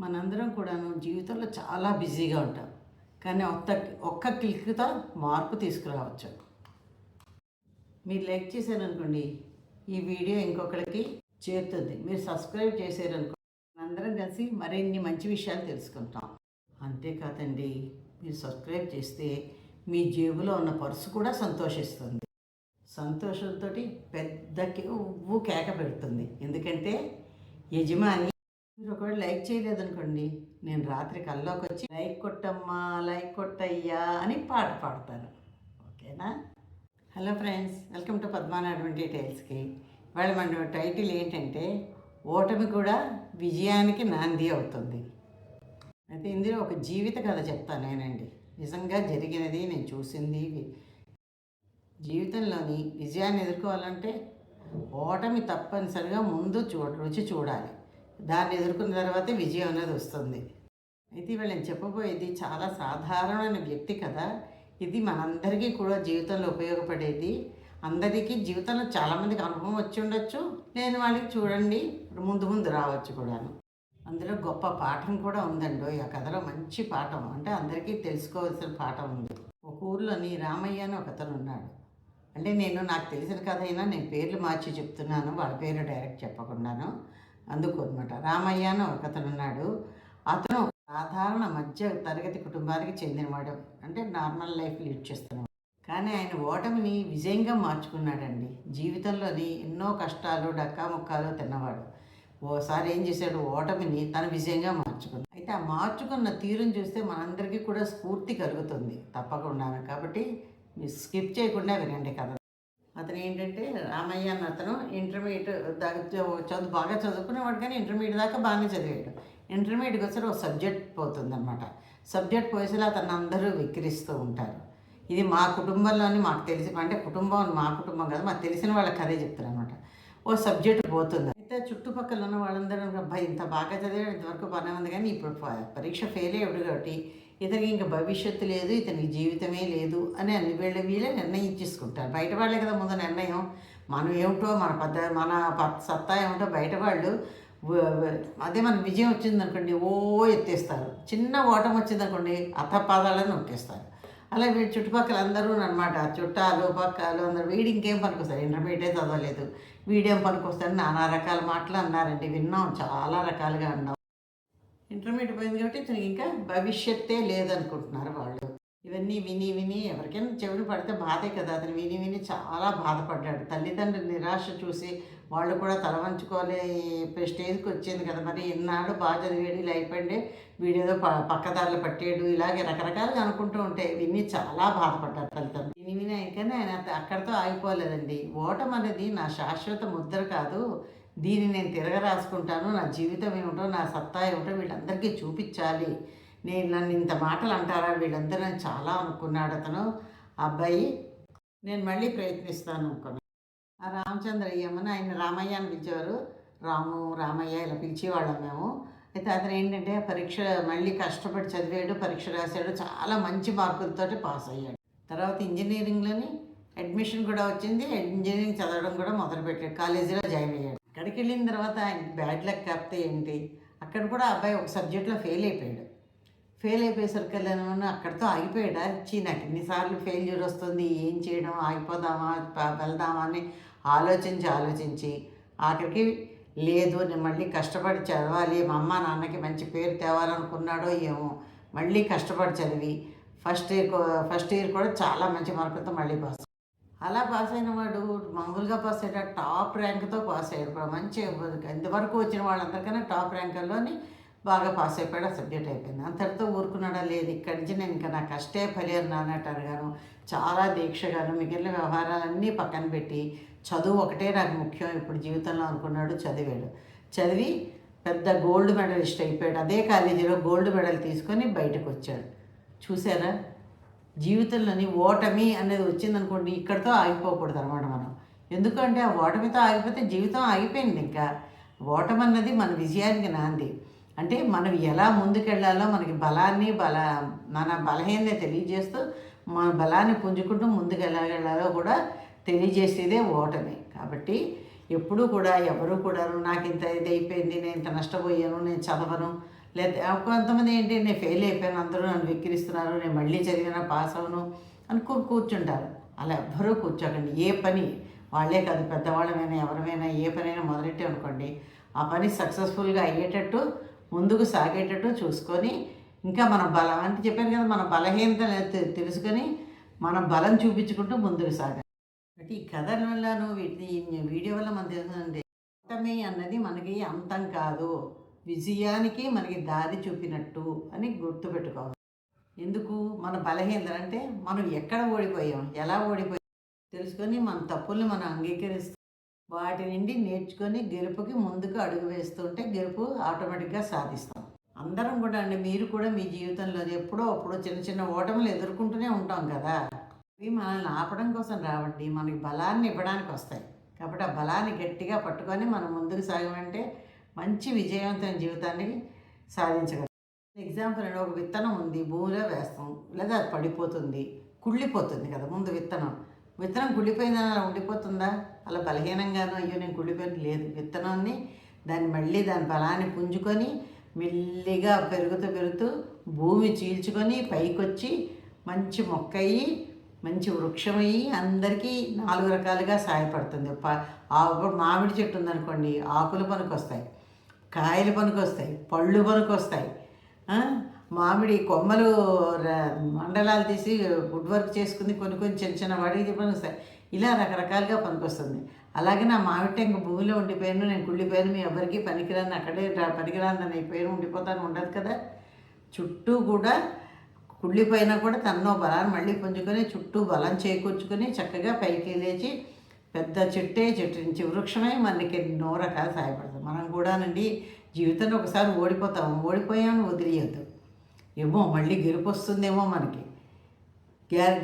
మనందరం కూడాను జీవితంలో చాలా బిజీగా ఉంటాం. కానీ ఒక్క ఒక్క క్లిక్తో మార్పు తీసుకురావచ్చు. మీరు లైక్ చేశారనుకోండి ఈ వీడియో ఇంకొకరికి చేరుతుంది. మీరు సబ్స్క్రైబ్ చేశారనుకోండి అందరం కలిసి మరిన్ని మంచి విషయాలు తెలుసుకుంటాం. అంతేకాదండి మీరు సబ్స్క్రైబ్ చేస్తే మీ జేబులో ఉన్న పర్సు కూడా సంతోషిస్తుంది. సంతోషంతో పెద్ద ఉవ్వు కేక పెడుతుంది. ఎందుకంటే యజమాని మీరు ఒకవేళ లైక్ చేయలేదనుకోండి నేను రాత్రి కల్లోకి వచ్చి లైక్ కొట్టమ్మా లైక్ కొట్టయ్యా అని పాట పాడతాను. ఓకేనా? Hello friends welcome to Padmanadu టైల్స్కి. వాళ్ళ మన టైటిల్ ఏంటంటే ఓటమి కూడా విజయానికి నాంది అవుతుంది. అయితే ఇందులో ఒక జీవిత కథ చెప్తాను నేనండి. నిజంగా జరిగినది నేను చూసింది జీవితంలోని విజయాన్ని ఎదుర్కోవాలంటే ఓటమి తప్పనిసరిగా ముందు చూ రుచి చూడాలి. దాన్ని ఎదుర్కొన్న తర్వాతే విజయం అనేది వస్తుంది. అయితే ఇవాళ నేను చెప్పబోయేది చాలా సాధారణమైన వ్యక్తి కదా. ఇది మనందరికీ కూడా జీవితంలో ఉపయోగపడేది. అందరికీ జీవితంలో చాలామందికి అనుభవం వచ్చి ఉండొచ్చు. నేను వాళ్ళకి చూడండి ముందు ముందు రావచ్చు కూడాను. అందులో గొప్ప పాఠం కూడా ఉందండి. ఆ కథలో మంచి పాఠం. అంటే అందరికీ తెలుసుకోవాల్సిన పాఠం ఉంది. ఒక ఊర్లోని రామయ్య అని ఒకతను ఉన్నాడు. అంటే నేను నాకు తెలిసిన కథ అయినా నేను పేర్లు మార్చి చెప్తున్నాను. వాళ్ళ పేరు డైరెక్ట్ చెప్పకుండాను. అందుకు అనమాట రామయ్య అని ఒక అతను ఉన్నాడు అతను సాధారణ మధ్య తరగతి కుటుంబానికి చెందినవాడు. అంటే నార్మల్ లైఫ్ లీడ్ చేస్తున్నాడు కానీ ఆయన ఓటమిని విజయంగా మార్చుకున్నాడండి. జీవితంలోని ఎన్నో కష్టాలు డక్కా ముక్కాలు తిన్నవాడు. ఓసారి ఏం చేశాడు? ఓటమిని తన విజయంగా మార్చుకున్నాడు. అయితే ఆ మార్చుకున్న తీరును చూస్తే మనందరికీ కూడా స్ఫూర్తి కలుగుతుంది. తప్పకుండా కాబట్టి స్కిప్ చేయకుండా వినండి కథ. అతను ఏంటంటే రామయ్య అన్న అతను ఇంటర్మీడియట్ దాకా చదువు బాగా చదువుకునేవాడు కానీ ఇంటర్మీడియట్ దాకా బాగానే చదివాడు. ఇంటర్మీడియట్కి వచ్చి ఒక సబ్జెక్ట్ పోతుందన్నమాట. సబ్జెక్ట్ పోయేసరి అతను అందరూ విక్రిస్తూ ఉంటారు. ఇది మా కుటుంబంలోని మాకు తెలిసి అంటే కుటుంబం మా కుటుంబం కాదు మాకు తెలిసిన వాళ్ళ అదే చెప్తారు అనమాట ఓ సబ్జెక్ట్ పోతుంది. అయితే చుట్టుపక్కల ఉన్న వాళ్ళందరూ అబ్బాయి ఇంత బాగా చదివాడు ఇంతవరకు బాగానే ఉంది కానీ ఇప్పుడు పరీక్ష ఫెయిల్ అయ్యాడు కాబట్టి ఇతనికి ఇంకా భవిష్యత్తు లేదు ఇతనికి జీవితమే లేదు అని అన్ని వీళ్ళ వీళ్ళే నిర్ణయించేసుకుంటారు. బయట వాళ్ళే కదా ముందు నిర్ణయం. మనం ఏమిటో మన పద్ధ మన ప- సత్తా ఏమిటో బయట వాళ్ళు అదే మన విజయం వచ్చిందనుకోండి ఓ ఎత్తేస్తారు. చిన్న ఓటం వచ్చిందనుకోండి అత్తపాదాలను నొక్కేస్తారు. అలా వీడి చుట్టుపక్కల అందరూ అనమాట చుట్టాలు పక్కలు అందరూ వీడి ఇంకేం పనికొస్తారు? ఇంటర్మీడియట్ చదవలేదు. వీడేం పనికొస్తాడు? నానా రకాల మాటలు అన్నారండి విన్నాం చాలా రకాలుగా అన్నాం. ఇంటర్మీడియట్ పోయింది కాబట్టి ఇతనికి ఇంకా భవిష్యత్తే లేదనుకుంటున్నారు వాళ్ళు. ఇవన్నీ విని విని ఎవరికైనా చెవులు పడితే బాధే కదా. అతను విని విని చాలా బాధపడ్డాడు. తల్లిదండ్రుల నిరాశ చూసి వాళ్ళు కూడా తల వంచుకోలే స్టేజ్కి వచ్చింది కదా. మరి ఎన్నాళ్ళు బాగా చదివేడు ఇలా అయిపోయింది. వీడేదో ప పక్కదారులు పట్టేడు ఇలాగే రకరకాలుగా అనుకుంటూ ఉంటే విని చాలా బాధపడ్డారు తల్లిదండ్రులు. విని విని అయితేనే ఆయన అక్కడితో ఆగిపోలేదండి. ఓటం అనేది నా శాశ్వత ముద్ర కాదు. దీన్ని నేను తిరగ రాసుకుంటాను నా జీవితం ఏమిటో నా సత్తా ఏమిటో వీళ్ళందరికీ చూపించాలి. నేను నన్ను ఇంత మాటలు అంటారా? వీళ్ళందరూ అని చాలా అనుకున్నాడు అతను. ఆ అబ్బాయి నేను మళ్ళీ ప్రయత్నిస్తాను అనుకున్నాను. ఆ రామచంద్రయ్యమ్మని ఆయన రామయ్య అని పిలిచేవారు. రాము రామయ్య ఇలా పిలిచేవాళ్ళం మేము. అయితే అతను ఏంటంటే పరీక్ష మళ్ళీ కష్టపడి చదివాడు పరీక్ష రాశాడు చాలా మంచి మార్కులతోటి పాస్ అయ్యాడు. తర్వాత ఇంజనీరింగ్లోని అడ్మిషన్ కూడా వచ్చింది. ఇంజనీరింగ్ చదవడం కూడా మొదలుపెట్టాడు. కాలేజీలో జాయిన్ అయ్యాడు. అక్కడికి వెళ్ళిన తర్వాత ఆయన బ్యాడ్ లక్ కాకపోతే ఏంటి? అక్కడ కూడా అబ్బాయి ఒక సబ్జెక్ట్లో ఫెయిల్ అయిపోయాడు. ఫెయిల్ అయిపోయేసరికి వెళ్ళాను అక్కడితో ఆగిపోయాడా? చి నాకు ఎన్నిసార్లు ఫెయిల్యూర్ వస్తుంది ఏం చేయడం ఆగిపోదామా వెళ్దామా అని ఆలోచించి ఆలోచించి ఆఖరికి లేదు నేను మళ్ళీ కష్టపడి చదవాలి మా అమ్మ నాన్నకి మంచి పేరు తేవాలనుకున్నాడో ఏమో మళ్ళీ కష్టపడి చదివి ఫస్ట్ ఇయర్ ఫస్ట్ ఇయర్ కూడా చాలా మంచి మార్కులతో మళ్ళీ పాస్ అలా పాస్ అయిన వాడు మామూలుగా పాస్ అయ్యాడు. టాప్ ర్యాంక్తో పాస్ అయ్యాడు. మంచి ఇంతవరకు వచ్చిన వాళ్ళందరికన్నా టాప్ ర్యాంకుల్లోని బాగా పాస్ అయిపోయాడు. ఆ సబ్జెక్ట్ అయిపోయింది. అంతటితో ఊరుకున్నాడా? లేదు. ఇక్కడి నుంచి నేను ఇంకా నా కష్టే ఫలియర్ నాన్నట్టు గాను. చాలా దీక్షగాను మిగిలిన వ్యవహారాలన్నీ పక్కన పెట్టి చదువు ఒకటే నాకు ముఖ్యం. ఇప్పుడు జీవితంలో అనుకున్నాడు చదివాడు. చదివి పెద్ద గోల్డ్ మెడలిస్ట్ అయిపోయాడు. అదే కాలేజీలో గోల్డ్ మెడల్ తీసుకొని బయటకు వచ్చాడు. చూసారా జీవితంలోని ఓటమి అనేది వచ్చిందనుకోండి ఇక్కడితో ఆగిపోకూడదు అనమాట మనం. ఎందుకంటే ఆ ఓటమితో ఆగిపోతే జీవితం ఆగిపోయింది ఇంకా. ఓటమి అన్నది మన విజయానికి నాంది. అంటే మనం ఎలా ముందుకెళ్ళాలో మనకి బలాన్ని బల మన బలహీనత తెలియజేస్తూ మన బలాన్ని పుంజుకుంటూ ముందుకు ఎలా వెళ్ళాలో కూడా తెలియజేసేదే ఓటమి. కాబట్టి ఎప్పుడూ కూడా ఎవరు కూడా నాకు ఇంత ఇది అయిపోయింది నేను ఇంత నష్టపోయాను నేను చదవను లేదా కొంతమంది ఏంటి నేను ఫెయిల్ అయిపోయాను అందరూ నన్ను వెక్కిరిస్తున్నారు నేను మళ్ళీ చదివినా పాస్ అవను అనుకో కూర్చుంటారు. అలా ఎవ్వరూ కూర్చోకండి. ఏ పని వాళ్ళే కాదు పెద్దవాళ్ళమైనా ఎవరిమైనా ఏ పనైనా మొదలెట్టే అనుకోండి. ఆ పని సక్సెస్ఫుల్గా అయ్యేటట్టు ముందుకు సాగేటట్టు చూసుకొని ఇంకా మన బలం అంటే చెప్పాను కదా మన బలహీనత తెలుసుకొని మన బలం చూపించుకుంటూ ముందుకు సాగాలి అంటే ఈ కథల వల్లను వీటి వీడియో వల్ల మనం తెలుస్తుందంటే ఓటమి అన్నది మనకి అంతం కాదు. విజయానికి మనకి దారి చూపినట్టు అని గుర్తుపెట్టుకోవాలి. ఎందుకు? మన బలహీనత అంటే మనం ఎక్కడ ఓడిపోయాం? ఎలా ఓడిపోయాం? తెలుసుకొని మన తప్పుల్ని మనం అంగీకరిస్తూ వాటి నుండి నేర్చుకొని గెలుపుకి ముందుకు అడుగు వేస్తుంటే గెలుపు ఆటోమేటిక్గా సాధిస్తాం. అందరం కూడా అండి మీరు కూడా మీ జీవితంలో ఎప్పుడో అప్పుడు చిన్న చిన్న ఓటములు ఎదుర్కొంటూనే ఉంటాం కదా. ఇవి మనల్ని ఆపడం కోసం రావండి మనకి బలాన్ని ఇవ్వడానికి వస్తాయి కాబట్టి ఆ బలాన్ని గట్టిగా పట్టుకొని మనం ముందుకు సాగమంటే మంచి విజయవంతమైన జీవితాన్ని సాధించగలం. ఎగ్జాంపుల్ అంటే ఒక విత్తనం ఉంది భూమిలో వేస్తాం లేదా అది పడిపోతుంది కుళ్ళిపోతుంది కదా ముందు విత్తనం. విత్తనం కుళ్ళిపోయిందని అలా ఉండిపోతుందా? అలా బలహీనంగానో అయ్యో నేను కుళ్ళిపోయిన లేదు. విత్తనాన్ని దాన్ని మళ్ళీ దాని బలాన్ని పుంజుకొని మెల్లిగా పెరుగుతూ పెరుగుతూ భూమి చీల్చుకొని పైకొచ్చి మంచి మొక్క అయ్యి మంచి వృక్షమయ్యి అందరికీ నాలుగు రకాలుగా సహాయపడుతుంది ప ఆకు మామిడి చెట్టు ఉందనుకోండి ఆకులు పనికొస్తాయి. కాయలు పనికొస్తాయి పళ్ళు పనికొస్తాయి. మామిడి కొమ్మలు మండలాలు తీసి వుడ్ వర్క్ చేసుకుని కొన్ని కొన్ని చిన్న చిన్న వాడికి పనికొస్తాయి. ఇలా రకరకాలుగా పనికొస్తుంది. అలాగే నా మామిడి టెంక భూమిలో ఉండిపోయాను నేను కుళ్ళిపోయాను మీ ఎవరికి పనికిరాను అక్కడే రా- పనికిరాను అయిపోయాను ఉండిపోతాను ఉండదు కదా. చుట్టూ కూడా కుళ్ళిపోయినా కూడా తన్నో బలాన్ని మళ్ళీ పుంజుకొని చుట్టూ బలం చేకూర్చుకొని చక్కగా పైకి లేచి పెద్ద చెట్టే చెట్టు. నుంచి వృక్షమే మనకి ఎన్నో రకాలు సహాయపడుతుంది మనం కూడానండి జీవితంలో ఒకసారి ఓడిపోతాము ఓడిపోయామని వదిలేయద్దు. ఏమో మళ్ళీ గెలుపు వస్తుందేమో మనకి.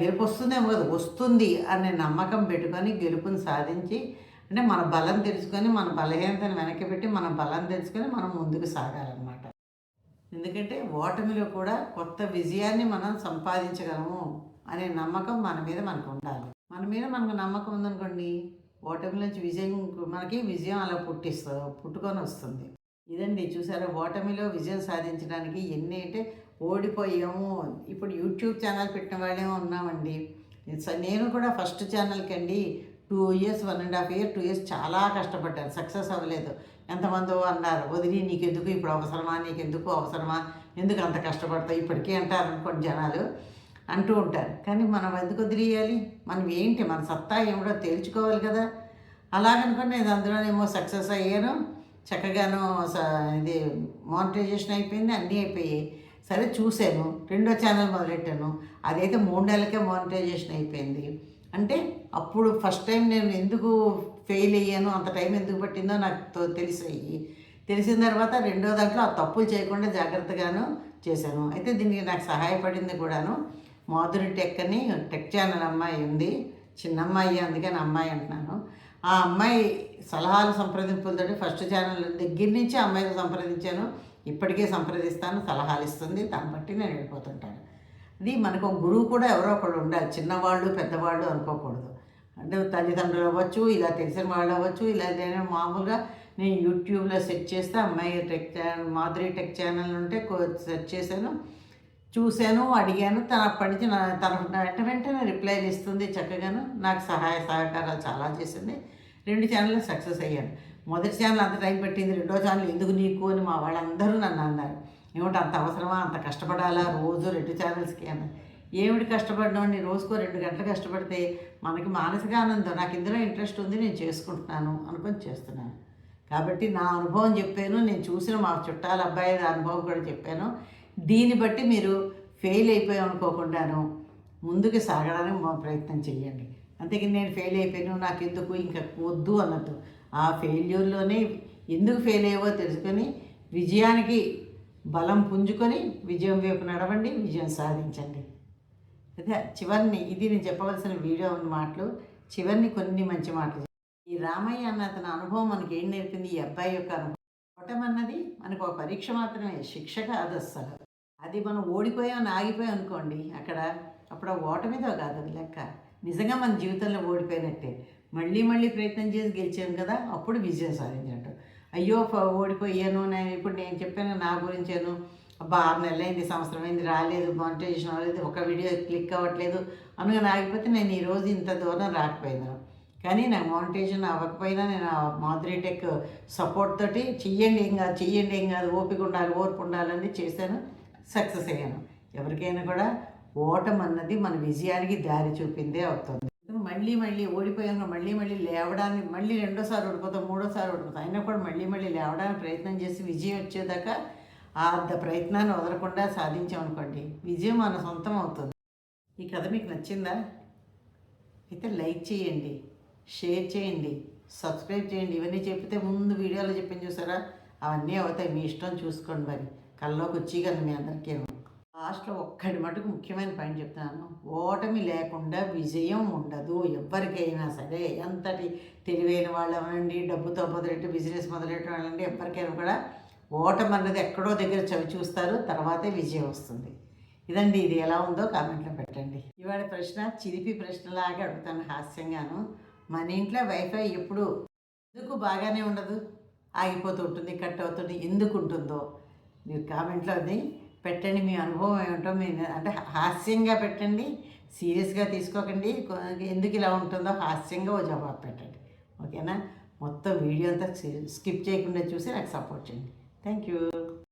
గెలుపు వస్తుందేమో కదా వస్తుంది అనే నమ్మకం పెట్టుకొని గెలుపుని సాధించి అంటే మన బలం తెలుసుకొని మన బలహీనతను వెనక్కి పెట్టి మన బలం తెలుసుకొని మనం ముందుకు సాగాలన్నమాట. ఎందుకంటే ఓటమిలో కూడా కొత్త విజయాన్ని మనం సంపాదించగలము అనే నమ్మకం మన మీద మనకు ఉండాలి. మన మీద మనకు నమ్మకం ఉందనుకోండి ఓటమిలోంచి విజయం మనకి విజయం అలా పుట్టిస్తుంది పుట్టుకొని వస్తుంది. ఇదండి చూసారా? ఓటమిలో విజయం సాధించడానికి ఎన్ని అంటే ఓడిపోయాము. ఇప్పుడు యూట్యూబ్ ఛానల్ పెట్టిన వాళ్ళేమో ఉన్నామండి. నేను కూడా ఫస్ట్ ఛానల్కి అండి two years one and half year two years చాలా కష్టపడ్డాను. సక్సెస్ అవ్వలేదు. ఎంతమందో అన్నారు వదిలి నీకెందుకు? ఇప్పుడు అవసరమా? నీకెందుకు అవసరమా? ఎందుకు అంత కష్టపడతావు? ఇప్పటికీ అంటారు అనుకోండి జనాలు. అంటూ ఉంటారు. కానీ మనం ఎందుకు వదిలేయాలి? మనం ఏంటి? మన సత్తా ఏమిటో తేల్చుకోవాలి కదా. అలాగనుకుని నేను అందులోనేమో సక్సెస్ అయ్యాను. చక్కగాను స- ఇది మానిటైజేషన్ అయిపోయింది అన్నీ అయిపోయాయి. సరే చూశాను రెండో ఛానల్ మొదలెట్టాను. అదైతే మూడు నెలలకే మానిటైజేషన్ అయిపోయింది. అంటే అప్పుడు ఫస్ట్ టైం నేను ఎందుకు ఫెయిల్ అయ్యాను అంత టైం ఎందుకు పట్టిందో నాకు తో- తెలిసాయి. తెలిసిన తర్వాత రెండో దాంట్లో ఆ తప్పులు చేయకుండా జాగ్రత్తగాను చేశాను. అయితే దీనికి నాకు సహాయపడింది కూడాను. మాధురి టెక్ అని టెక్ ఛానల్ అమ్మాయి ఉంది. చిన్న అమ్మాయి అందుకని అమ్మాయి అంటున్నాను. ఆ అమ్మాయి సలహాలు సంప్రదింపులతో ఫస్ట్ ఛానల్ దగ్గర నుంచి అమ్మాయిని సంప్రదించాను. ఇప్పటికే సంప్రదిస్తాను సలహాలు ఇస్తుంది. దాన్ని బట్టి నేను వెళ్ళిపోతుంటాను. అది మనకు ఒక గురువు కూడా ఎవరో ఒకళ్ళు ఉండాలి. చిన్నవాళ్ళు పెద్దవాళ్ళు అనుకోకూడదు. అంటే తల్లిదండ్రులు అవ్వచ్చు ఇలా తెలిసిన వాళ్ళు అవ్వచ్చు ఇలా నేను మామూలుగా నేను యూట్యూబ్లో సెర్చ్ చేస్తే అమ్మాయి tech channel Madhuri tech channel ఉంటే సెర్చ్ చేశాను. చూశాను అడిగాను తన అప్పటి నుంచి నా తన వెంట వెంటనే రిప్లై ఇస్తుంది చక్కగాను. నాకు సహాయ సహకారాలు చాలా చేసింది. రెండు ఛానల్ సక్సెస్ అయ్యాను. మొదటి ఛానల్ అంత టైం పెట్టింది రెండో ఛానల్ ఎందుకు నీకు అని మా వాళ్ళందరూ నన్ను అన్నారు. ఏమిటి అంత అవసరమా? అంత కష్టపడాలా? రోజు రెండు ఛానల్స్కి అన్న ఏమిటి కష్టపడినామని రోజుకో రెండు గంటలు కష్టపడితే మనకి మానసిక ఆనందం నాకు ఇందులో ఇంట్రెస్ట్ ఉంది నేను చేసుకుంటున్నాను అనుకొని చేస్తున్నాను. కాబట్టి నా అనుభవం చెప్పాను నేను చూసిన మా చుట్టాల అబ్బాయి అనుభవం కూడా చెప్పాను. దీన్ని బట్టి మీరు ఫెయిల్ అయిపోయాం అనుకోకుండాను ముందుకు సాగడానికి మా ప్రయత్నం చేయండి అంతేకాని నేను ఫెయిల్ అయిపోయాను నాకు ఎందుకు ఇంకా వద్దు అన్నట్టు. ఆ ఫెయిల్యూర్లోనే ఎందుకు ఫెయిల్ అయ్యావో తెలుసుకొని విజయానికి బలం పుంజుకొని విజయం వైపు నడవండి విజయం సాధించండి. అదే చివరిని ఇది నేను చెప్పవలసిన వీడియో ఉన్న మాటలు చివరిని కొన్ని మంచి మాటలు ఈ రామయ్య అన్న అతని అనుభవం మనకి ఏం నేర్పింది? ఈ అబ్బాయి యొక్క అనుభవం. అన్నది మనకు ఒక పరీక్ష మాత్రమే శిక్ష కాదు అస్సలు అది మనం ఓడిపోయాం ఆగిపోయాం అనుకోండి అక్కడ అప్పుడు ఆ ఓటమితో కాదు అది లెక్క. నిజంగా మన జీవితంలో ఓడిపోయినట్టే. మళ్ళీ మళ్ళీ ప్రయత్నం చేసి గెలిచాం కదా అప్పుడు విజయం సాధించినట్టు. అయ్యో ఓడిపోయాను నేను ఇప్పుడు నేను చెప్పాను నా గురించాను అబ్బా ఆరు నెలలైంది సంవత్సరం అయింది రాలేదు మానిటైజేషన్ అవ్వలేదు ఒక వీడియో క్లిక్ అవ్వట్లేదు అనుకుని ఆగిపోతే నేను ఈరోజు ఇంత దూరం రాకపోయాను. కానీ నాకు మానిటైజేషన్ అవ్వకపోయినా నేను ఆ సపోర్ట్ తోటి చెయ్యండి ఏం కాదు చెయ్యండి ఏం కాదు ఓపిక ఉండాలి ఓర్పు ఉండాలని చేశాను. సక్సెస్ అయ్యాను. ఎవరికైనా కూడా ఓటం అన్నది మన విజయానికి దారి చూపిందే అవుతుంది. మళ్ళీ మళ్ళీ ఓడిపోయాను మళ్ళీ మళ్ళీ లేవడానికి మళ్ళీ రెండోసారి ఓడిపోతాం మూడోసారి ఓడిపోతాం. అయినా కూడా మళ్ళీ మళ్ళీ లేవడానికి ప్రయత్నం చేసి విజయం వచ్చేదాకా ఆ అర్ధ ప్రయత్నాన్ని వదలకుండా సాధించామనుకోండి విజయం మన సొంతం అవుతుంది. ఈ కథ మీకు నచ్చిందా? అయితే లైక్ చేయండి షేర్ చేయండి సబ్స్క్రైబ్ చేయండి. ఇవన్నీ చెప్తే ముందు వీడియోలో చెప్పింది చూసారా? అవన్నీ అవుతాయి. మీ ఇష్టం చూసుకోండి మరి. కల్లోకి వచ్చి కదా మీ అందరికీ. లాస్ట్లో ఒక్కడి మటుకు ముఖ్యమైన పాయింట్ చెప్తున్నాను. ఓటమి లేకుండా విజయం ఉండదు ఎవరికైనా సరే. ఎంతటి తెలివైన వాళ్ళు అనండి డబ్బుతో మొదలెట్టి బిజినెస్ మొదలెట్టడం వాళ్ళండి ఎవరికైనా కూడా ఓటమి అన్నది ఎక్కడో దగ్గర చవి చూస్తారు తర్వాతే విజయం వస్తుంది. ఇదండి ఇది ఎలా ఉందో కామెంట్లో పెట్టండి. ఇవాళ ప్రశ్న చిరిపి ప్రశ్నలాగా అడుగుతాను హాస్యంగాను. మన ఇంట్లో వైఫై ఎప్పుడు? ఎందుకు బాగానే ఉండదు? ఆగిపోతూ ఉంటుంది కట్ అవుతుంది ఎందుకు ఉంటుందో? మీరు కామెంట్లో అది పెట్టండి. మీ అనుభవం ఏమిటో మీ అంటే హాస్యంగా పెట్టండి. సీరియస్గా తీసుకోకండి. ఎందుకు ఇలా ఉంటుందో హాస్యంగా ఓ జవాబు పెట్టండి. ఓకేనా? మొత్తం వీడియో అంతా స్కిప్ చేయకుండా చూసి నాకు సపోర్ట్ చేయండి. Thank you.